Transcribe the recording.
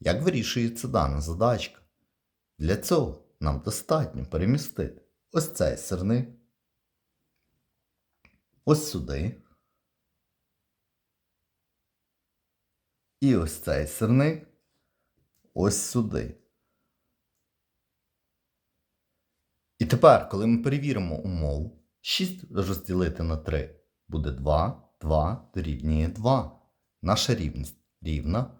Як вирішується дана задачка? Для цього нам достатньо перемістити ось цей сирник, ось сюди. І ось цей сирник ось сюди. І тепер, коли ми перевіримо умову, 6 розділити на 3 буде 2, 2 дорівнює 2. Наша рівність рівна.